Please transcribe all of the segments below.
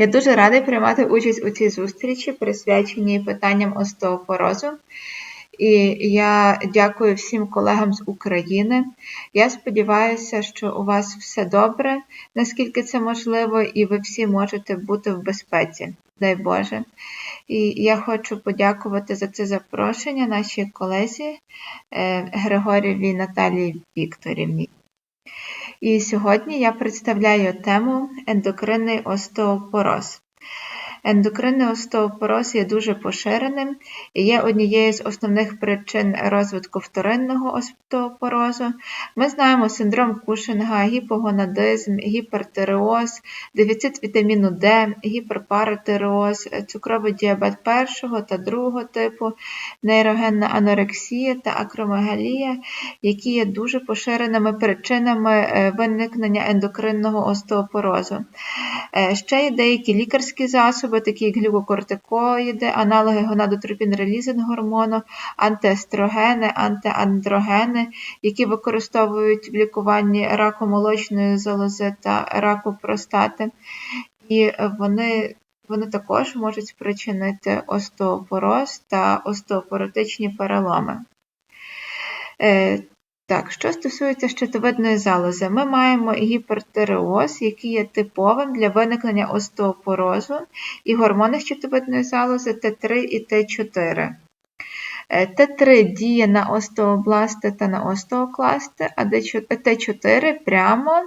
Я дуже радий приймати участь у цій зустрічі, присвяченій питанням остеопорозу. І я дякую всім колегам з України. Я сподіваюся, що у вас все добре, наскільки це можливо, і ви всі можете бути в безпеці. Дай Боже. І я хочу подякувати за це запрошення нашій колезі е, Григоріві Наталії Вікторівні. І сьогодні я представляю тему ендокринний остеопороз. Ендокринний остеопороз є дуже поширеним і є однією з основних причин розвитку вторинного остеопорозу. Ми знаємо синдром Кушинга, гіпогонадизм, гіпертиреоз, дефіцит вітаміну Д, гіперпаратиреоз, цукровий діабет першого та другого типу, нейрогенна анорексія та акромегалія, які є дуже поширеними причинами е, виникнення ендокринного остеопорозу. Е, ще є деякі лікарські засоби, такі як глюкокортикоїди, аналоги гонадотропін-релізинг гормону, антиестрогени, антиандрогени, які використовують в лікуванні раку молочної залози та раку простати. І вони вони також можуть спричинити остеопороз та остеопоротичні переломи. Е, так, що стосується щитовидної залози, ми маємо гіпертиреоз, який є типовим для виникнення остеопорозу і гормони щитовидної залози Т3 і Т4. Т3 діє на остеобласти та на остеокласти, а Т4 прямо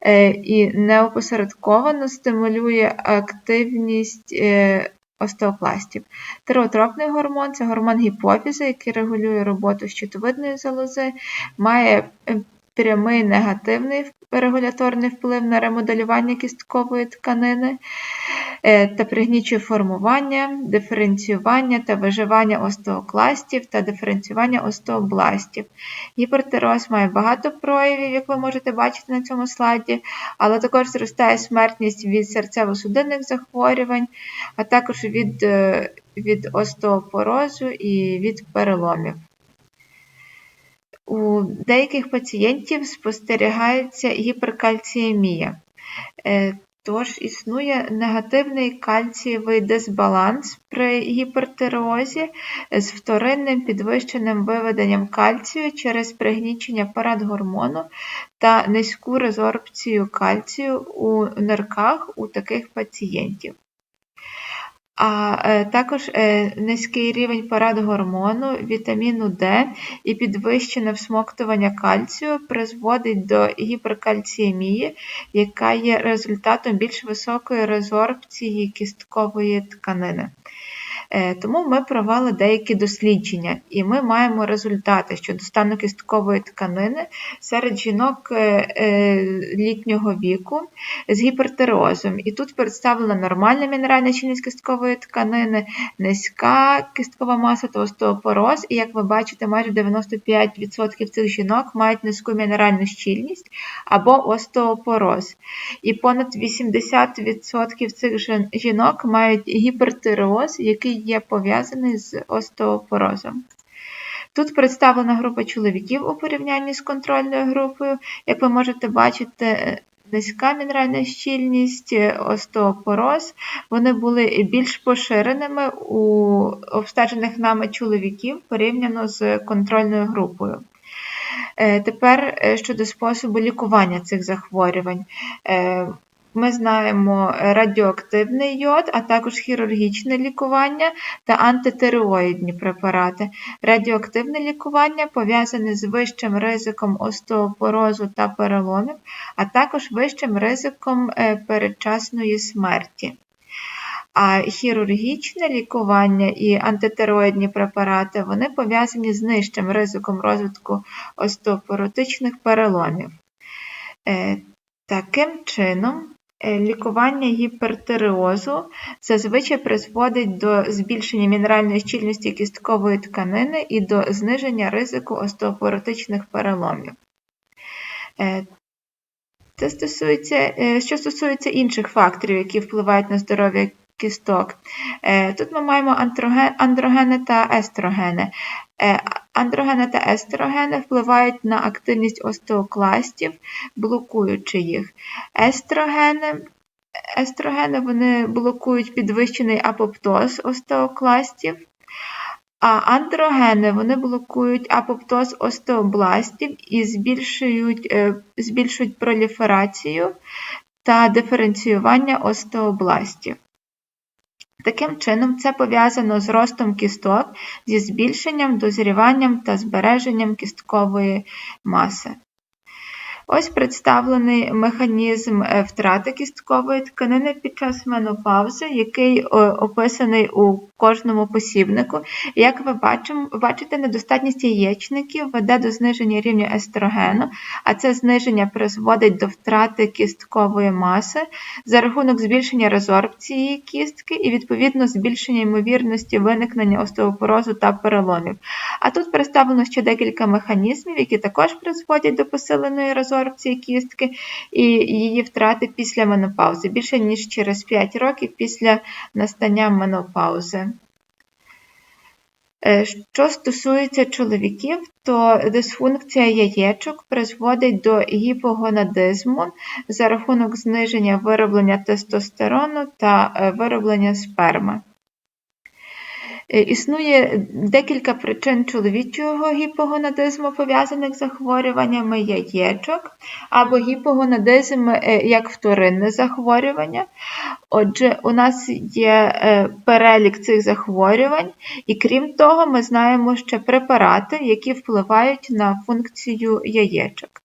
е, і неопосередковано стимулює активність е, остеокластів. Тиреотропний гормон це гормон гіпофізу, який регулює роботу щитовидної залози, має е, прямий негативний регуляторний вплив на ремоделювання кісткової тканини е, та пригнічує формування, диференціювання та виживання остеокластів та диференціювання остеобластів. Гіпертироз має багато проявів, як ви можете бачити на цьому слайді, але також зростає смертність від серцево-судинних захворювань, а також від, е, від остеопорозу і від переломів. У деяких пацієнтів спостерігається гіперкальціємія. Е, тож існує негативний кальцієвий дисбаланс при гіпертиреозі з вторинним підвищеним виведенням кальцію через пригнічення парадгормону та низьку резорбцію кальцію у нирках у таких пацієнтів а е, також е, низький рівень парадгормону, вітаміну Д і підвищене всмоктування кальцію призводить до гіперкальціємії, яка є результатом більш високої резорбції кісткової тканини. Е, тому ми провели деякі дослідження, і ми маємо результати щодо стану кісткової тканини серед жінок е, е, літнього віку з гіпертиреозом. І тут представлена нормальна мінеральна щільність кісткової тканини, низька кісткова маса та остеопороз. І як ви бачите, майже 95% цих жінок мають низьку мінеральну щільність або остеопороз. І понад 80% цих жінок мають гіпертиреоз, який є пов'язаний з остеопорозом. Тут представлена група чоловіків у порівнянні з контрольною групою. Як ви можете бачити, низька мінеральна щільність, остеопороз, вони були більш поширеними у обстежених нами чоловіків порівняно з контрольною групою. Е, тепер е, щодо способу лікування цих захворювань. Е, ми знаємо радіоактивний йод, а також хірургічне лікування та антитероїдні препарати. Радіоактивне лікування пов'язане з вищим ризиком остеопорозу та переломів, а також вищим ризиком е, передчасної смерті. А хірургічне лікування і антитероїдні препарати вони пов'язані з нижчим ризиком розвитку остеопоротичних переломів. Е, таким чином, Е, лікування гіпертиреозу зазвичай призводить до збільшення мінеральної щільності кісткової тканини і до зниження ризику остеопоротичних переломів. Е, це стосується, е, Що стосується інших факторів, які впливають на здоров'я кісток. Е, тут ми маємо андрогени та естрогени. Е, андрогени та естрогени впливають на активність остеокластів, блокуючи їх. Естрогени естрогени вони блокують підвищений апоптоз остеокластів, а андрогени вони блокують апоптоз остеобластів і збільшують, е, збільшують проліферацію та диференціювання остеобластів. Таким чином, це пов'язано з ростом кісток зі збільшенням, дозріванням та збереженням кісткової маси. Ось представлений механізм е, втрати кісткової тканини під час менопаузи, який описаний у кожному посібнику. Як ви бачимо, бачите, недостатність яєчників веде до зниження рівня естрогену, а це зниження призводить до втрати кісткової маси за рахунок збільшення резорбції кістки і, відповідно, збільшення ймовірності виникнення остеопорозу та переломів. А тут представлено ще декілька механізмів, які також призводять до посиленої резорбції резорбції кістки і її втрати після менопаузи, більше ніж через 5 років після настання менопаузи. Е, що стосується чоловіків, то дисфункція яєчок призводить до гіпогонадизму за рахунок зниження вироблення тестостерону та е, вироблення сперми. Е, існує декілька причин чоловічого гіпогонадизму, пов'язаних з захворюваннями яєчок, або гіпогонадизм е, як вторинне захворювання. Отже, у нас є е, перелік цих захворювань, і крім того, ми знаємо ще препарати, які впливають на функцію яєчок.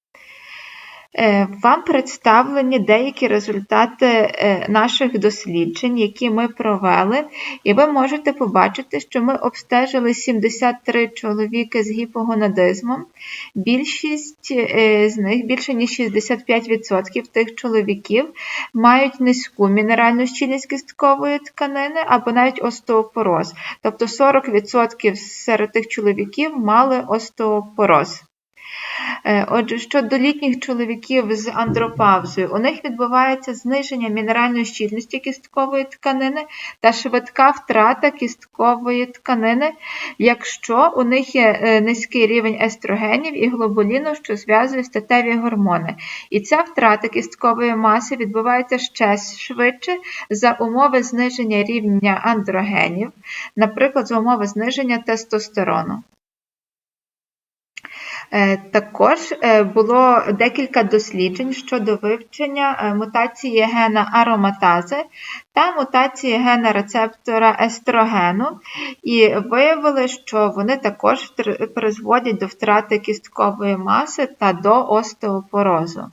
Е, вам представлені деякі результати е, наших досліджень, які ми провели, і ви можете побачити, що ми обстежили 73 чоловіки з гіпогонадизмом. Більшість е, з них, більше ніж 65% тих чоловіків, мають низьку мінеральну щільність кісткової тканини або навіть остеопороз. Тобто 40% серед тих чоловіків мали остеопороз. Е, отже, щодо літніх чоловіків з андропавзою, у них відбувається зниження мінеральної щільності кісткової тканини та швидка втрата кісткової тканини, якщо у них є е, низький рівень естрогенів і глобуліну, що зв'язує статеві гормони. І ця втрата кісткової маси відбувається ще швидше за умови зниження рівня андрогенів, наприклад, за умови зниження тестостерону. Е, також е, було декілька досліджень щодо вивчення е, мутації гена ароматази та мутації гена рецептора естрогену, і виявили, що вони також призводять до втрати кісткової маси та до остеопорозу.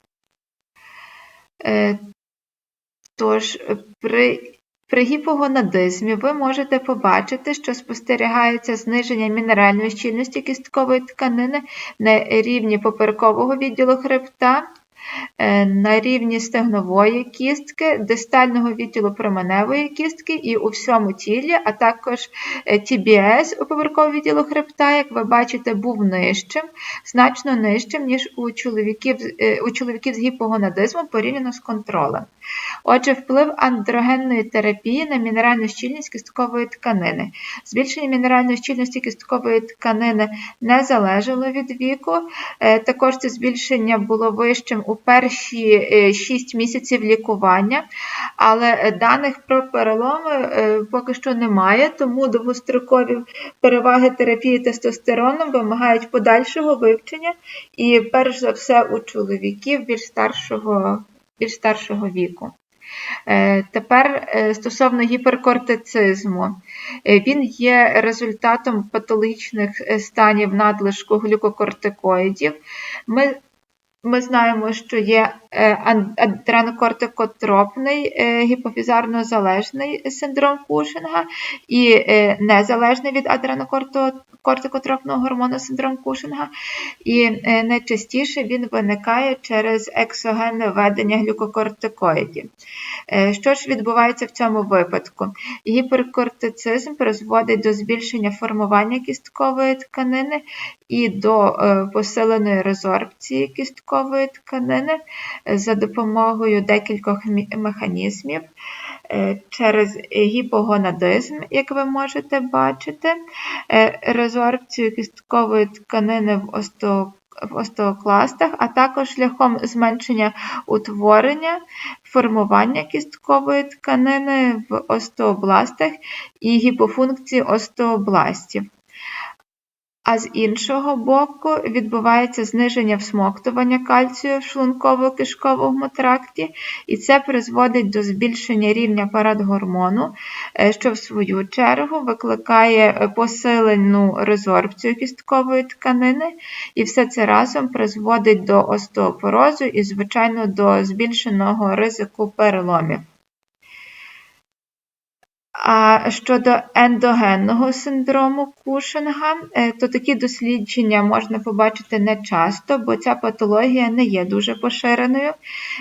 Тож, при при гіпогонадизмі ви можете побачити, що спостерігається зниження мінеральної щільності кісткової тканини на рівні поперекового відділу хребта на рівні стегнової кістки, дистального відділу променевої кістки і у всьому тілі, а також е, у поверховому відділу хребта, як ви бачите, був нижчим, значно нижчим, ніж у чоловіків е, у чоловіків з гіпогонадизмом порівняно з контролем. Отже, вплив андрогенної терапії на мінеральну щільність кісткової тканини. Збільшення мінеральної щільності кісткової тканини не залежало від віку, також це збільшення було вищим у перші 6 е, місяців лікування, але даних про переломи е, поки що немає, тому довгострокові переваги терапії тестостероном вимагають подальшого вивчення і, перш за все, у чоловіків більш старшого, більш старшого віку. Е, тепер стосовно гіперкортицизму, він є результатом патологічних станів надлишку глюкокортикоїдів. Ми ми знаємо, що є е, адренокортикотропний е, гіпофізарно-залежний синдром Кушинга і е, незалежний від адренокортикотропного гормону синдром Кушинга. І найчастіше він виникає через ексогенне введення глюкокортикоїдів. Що ж відбувається в цьому випадку? Гіперкортицизм призводить до збільшення формування кісткової тканини і до посиленої резорбції кісткової кісткової тканини за допомогою декількох механізмів е, через гіпогонадизм, як ви можете бачити, е, резорбцію кісткової тканини в в остеокластах, а також шляхом зменшення утворення, формування кісткової тканини в остеобластах і гіпофункції остеобластів. А з іншого боку відбувається зниження всмоктування кальцію в шлунково-кишковому тракті, і це призводить до збільшення рівня парадгормону, е, що в свою чергу викликає посилену резорбцію кісткової тканини, і все це разом призводить до остеопорозу і, звичайно, до збільшеного ризику переломів. А щодо ендогенного синдрому Кушинга, е, то такі дослідження можна побачити не часто, бо ця патологія не є дуже поширеною.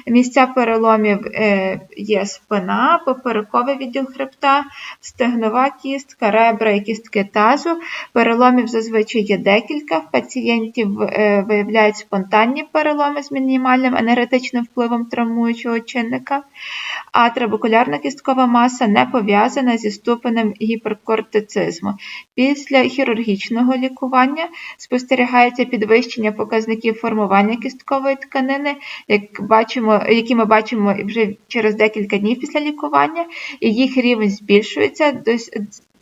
Місця переломів е, є спина, поперековий відділ хребта, стегнова кістка, ребра і кістки тазу. Переломів зазвичай є декілька. Пацієнтів е, виявляють спонтанні переломи з мінімальним енергетичним впливом травмуючого чинника, а трабекулярна кісткова маса не пов'язана зі ступенем гіперкортицизму. Після хірургічного лікування спостерігається підвищення показників формування кісткової тканини, як бачимо, які ми бачимо вже через декілька днів після лікування, і їх рівень збільшується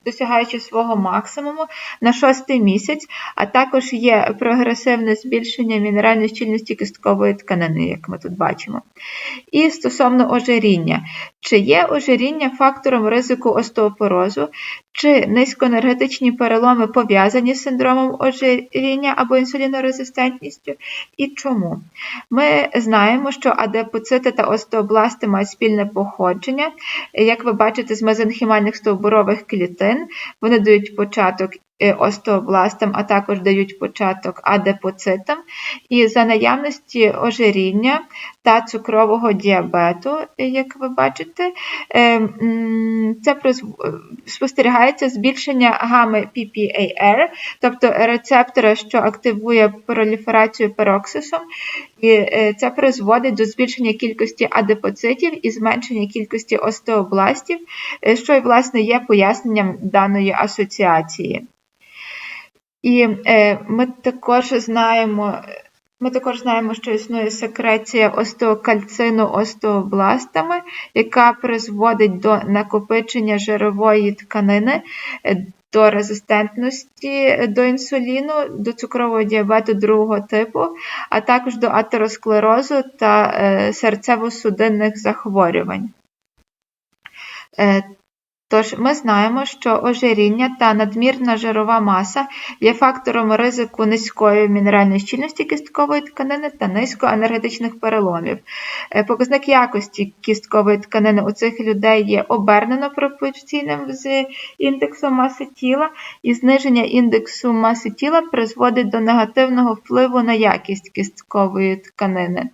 досягаючи свого максимуму на шостий місяць, а також є прогресивне збільшення мінеральної щільності кісткової тканини, як ми тут бачимо. І стосовно ожиріння, чи є ожиріння фактором ризику остеопорозу, чи низькоенергетичні переломи пов'язані з синдромом ожиріння або інсулінорезистентністю, і чому? Ми знаємо, що адепоцити та остеобласти мають спільне походження, як ви бачите, з мезенхімальних стовбурових клітин. Вони дають початок Е, остеобластам, а також дають початок адепоцитам. І за наявності ожиріння та цукрового діабету, як ви бачите, е, це спостерігається збільшення гами PPAR, тобто рецептора, що активує проліферацію пероксисом, і е, це призводить до збільшення кількості адепоцитів і зменшення кількості остеобластів, що, власне, є поясненням даної асоціації. І е, ми також знаємо, ми також знаємо, що існує секреція остеокальцину остеобластами, яка призводить до накопичення жирової тканини, е, до резистентності до інсуліну, до цукрового діабету другого типу, а також до атеросклерозу та е, серцево-судинних захворювань. Тож ми знаємо, що ожиріння та надмірна жирова маса є фактором ризику низької мінеральної щільності кісткової тканини та низькоенергетичних переломів. Е, показник якості кісткової тканини у цих людей є обернено пропорційним з індексом маси тіла, і зниження індексу маси тіла призводить до негативного впливу на якість кісткової тканини.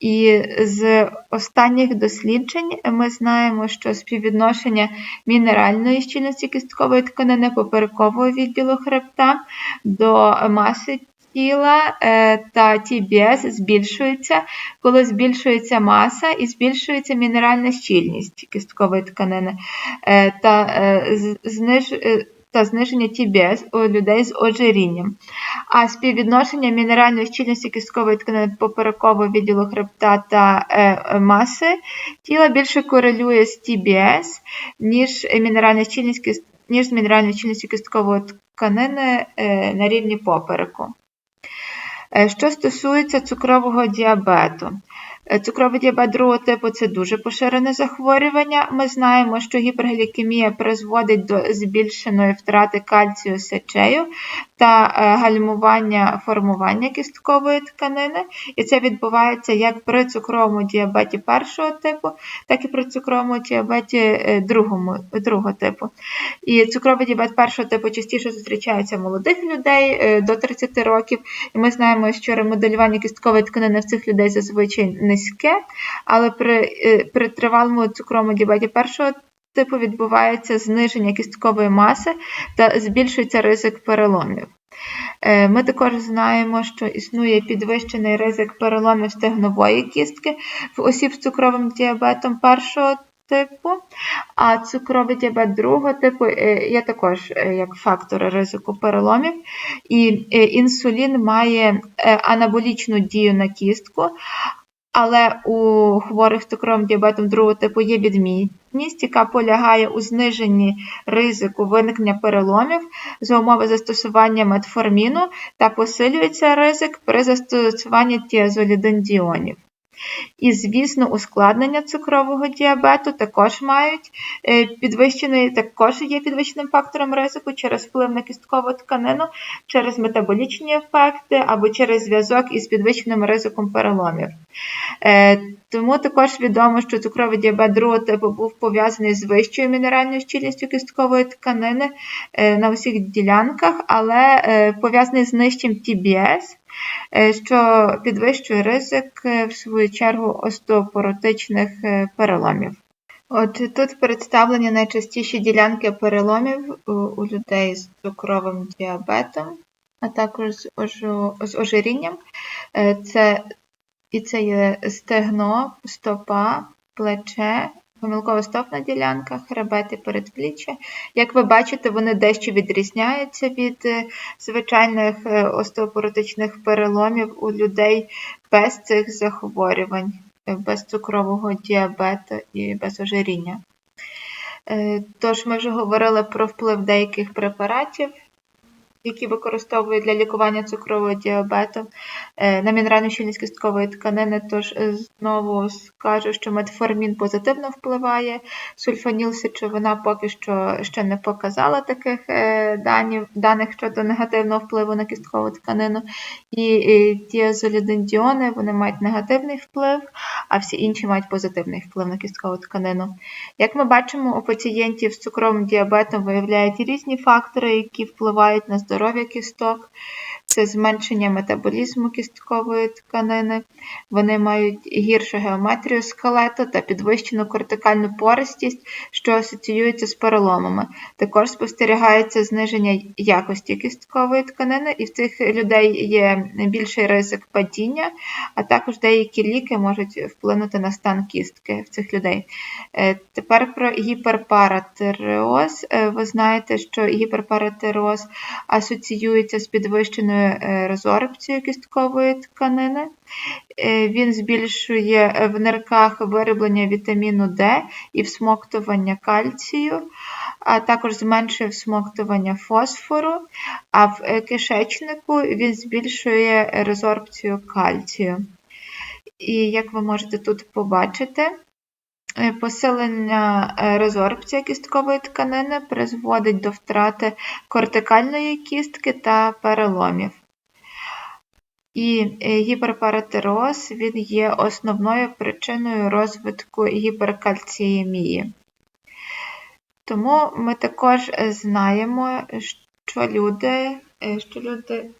І з останніх досліджень ми знаємо, що співвідношення мінеральної щільності кісткової тканини поперекового відділу хребта до маси тіла е, та TBS збільшується, коли збільшується маса і збільшується мінеральна щільність кісткової тканини. Е, та е, зниж та зниження TBS у людей з ожирінням. А співвідношення мінеральної щільності кісткової тканини поперекового відділу хребта та е, маси тіла більше корелює з TBS, ніж мінеральна щільність ніж з мінеральною щільністю кісткової тканини е, на рівні попереку. Е, що стосується цукрового діабету, Е, цукровий діабет другого типу це дуже поширене захворювання. Ми знаємо, що гіперглікемія призводить до збільшеної втрати кальцію сечею та е, гальмування формування кісткової тканини. І це відбувається як при цукровому діабеті першого типу, так і при цукровому діабеті е, другому, другого типу. І цукровий діабет першого типу частіше зустрічається в молодих людей до 30 років. І ми знаємо, що ремоделювання кісткової тканини в цих людей зазвичай не низьке, але при е, при тривалому цукровому діабеті першого типу відбувається зниження кісткової маси та збільшується ризик переломів. Е, ми також знаємо, що існує підвищений ризик переломів стегнової кістки в осіб з цукровим діабетом першого типу, А цукровий діабет другого типу е, є також як фактор ризику переломів. І інсулін має анаболічну дію на кістку, але у хворих цукровим діабетом другого типу є відмінність, яка полягає у зниженні ризику виникнення переломів за умови застосування метформіну та посилюється ризик при застосуванні тіазолідиндіонів. І, звісно, ускладнення цукрового діабету також мають е, підвищений, також є підвищеним фактором ризику через вплив на кісткову тканину, через метаболічні ефекти або через зв'язок із підвищеним ризиком переломів. Е, тому також відомо, що цукровий діабет другого типу був пов'язаний з вищою мінеральною щільністю кісткової тканини е, на усіх ділянках, але пов'язаний з нижчим TBS, що підвищує ризик, в свою чергу, остеопоротичних переломів. От тут представлені найчастіші ділянки переломів у людей з цукровим діабетом, а також з, ожирінням. Це, І це є стегно, стопа, плече, помилково-стопна ділянка, хребет і передпліччя. Як ви бачите, вони дещо відрізняються від е, звичайних е, остеопоротичних переломів у людей без цих захворювань, е, без цукрового діабету і без ожиріння. Тож, ми вже говорили про вплив деяких препаратів які використовують для лікування цукрового діабету на мінеральну щільність кісткової тканини. Тож знову скажу, що метформін позитивно впливає, сульфаніл сечовина поки що ще не показала таких е, даних, даних щодо негативного впливу на кісткову тканину. І діазолідиндіони вони мають негативний вплив, а всі інші мають позитивний вплив на кісткову тканину. Як ми бачимо, у пацієнтів з цукровим діабетом виявляють різні фактори, які впливають на здоров'я кісток, це зменшення метаболізму кісткової тканини, вони мають гіршу геометрію скелету та підвищену кортикальну пористість, що асоціюється з переломами. Також спостерігається зниження якості кісткової тканини, і в цих людей є більший ризик падіння, а також деякі ліки можуть вплинути на стан кістки в цих людей. Е, тепер про гіперпаратереоз. Е, ви знаєте, що гіперпаратереоз асоціюється з підвищеною е, резорбцією кісткової тканини. Е, він збільшує в нирках вироблення вітаміну Д і всмоктування кальцію, а також зменшує всмоктування фосфору, а в е, кишечнику він збільшує резорбцію кальцію. І як ви можете тут побачити, Е, посилення е, резорбції кісткової тканини призводить до втрати кортикальної кістки та переломів. І е, гіперпаратероз він є основною причиною розвитку гіперкальціємії. Тому ми також знаємо, що люди, що люди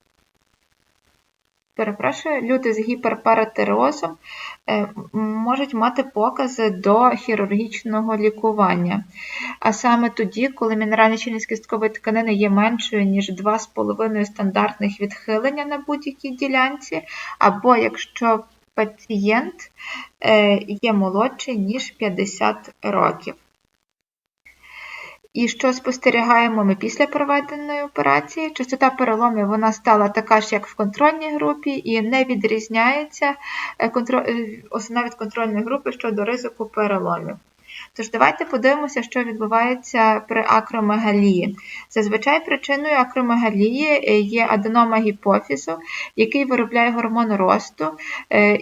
перепрошую, люди з гіперпаратерозом е, можуть мати покази до хірургічного лікування. А саме тоді, коли мінеральна щільність кісткової тканини є меншою, ніж 2,5 стандартних відхилення на будь-якій ділянці, або якщо пацієнт е, є молодший, ніж 50 років. І що спостерігаємо ми після проведеної операції? Частота переломів вона стала така ж, як в контрольній групі, і не відрізняється е, е, навіть контрольної групи щодо ризику переломів. Тож давайте подивимося, що відбувається при акромегалії. Зазвичай причиною акромегалії е, є аденома гіпофізу, який виробляє гормон росту,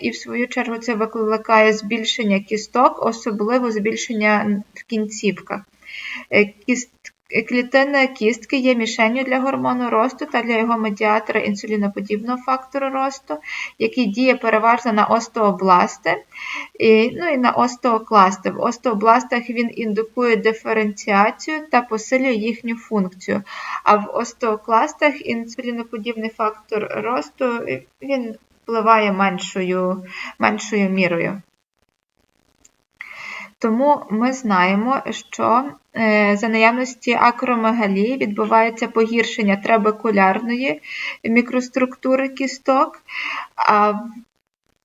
і в свою чергу це викликає збільшення кісток, особливо збільшення в кінцівках. Е, кіст, клітина кістки є мішенню для гормону росту та для його медіатора інсуліноподібного фактору росту, який діє переважно на остеобласти і, ну і на остеокласти. В остеобластах він індукує диференціацію та посилює їхню функцію. А в остеокластах інсуліноподібний фактор росту він впливає меншою, меншою мірою. Тому ми знаємо, що е, за наявності акромегалії відбувається погіршення трабекулярної мікроструктури кісток,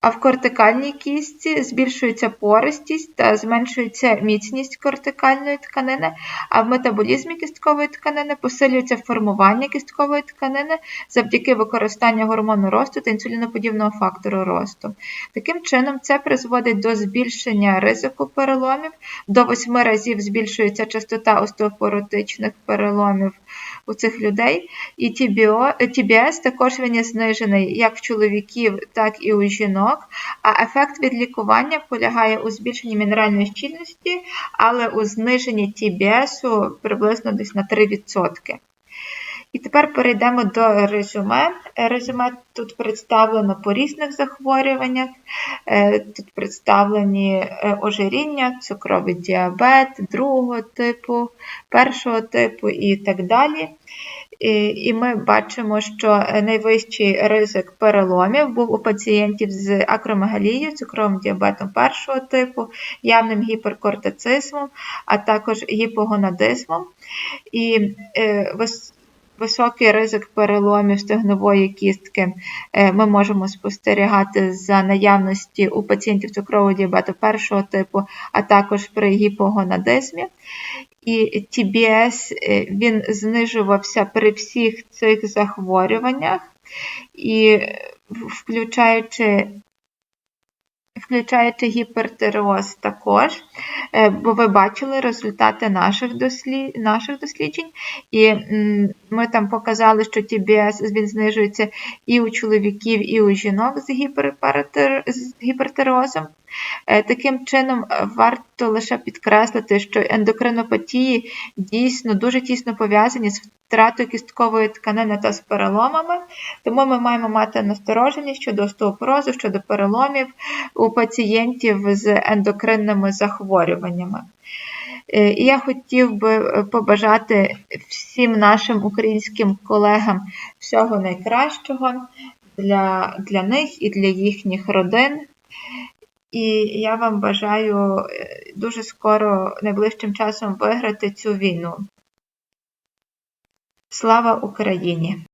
а в кортикальній кістці збільшується пористість та зменшується міцність кортикальної тканини, а в метаболізмі кісткової тканини посилюється формування кісткової тканини завдяки використанню гормону росту та інсуліноподібного фактору росту. Таким чином, це призводить до збільшення ризику переломів, до 8 разів збільшується частота остеопоротичних переломів у цих людей, і TBS також він є знижений як в чоловіків, так і у жінок. А ефект від лікування полягає у збільшенні мінеральної щільності, але у зниженні TBS приблизно десь на 3%. І тепер перейдемо до резюме. Резюме тут представлено по різних захворюваннях. Е, тут представлені е, ожиріння, цукровий діабет, другого типу, першого типу і так далі. І ми бачимо, що найвищий ризик переломів був у пацієнтів з акромегалією, цукровим діабетом першого типу, явним гіперкортицизмом, а також гіпогонадизмом. І е, Високий ризик переломів стегнової кістки ми можемо спостерігати за наявності у пацієнтів цукрового діабету першого типу, а також при гіпогонадизмі і TBS е, він знижувався при всіх цих захворюваннях, і включаючи включаючи гіпертиреоз також, е, бо ви бачили результати наших дослід... наших досліджень, і ми там показали, що TBS він знижується і у чоловіків, і у жінок з, гіперпаратир... Е, таким чином, варто лише підкреслити, що ендокринопатії дійсно дуже тісно пов'язані з втратою кісткової тканини та з переломами, тому ми маємо мати настороженість щодо остеопорозу, щодо переломів у пацієнтів з ендокринними захворюваннями. Е, і я хотів би побажати всім нашим українським колегам всього найкращого для, для них і для їхніх родин. І я вам бажаю е, дуже скоро, найближчим часом, виграти цю війну. Слава Україні!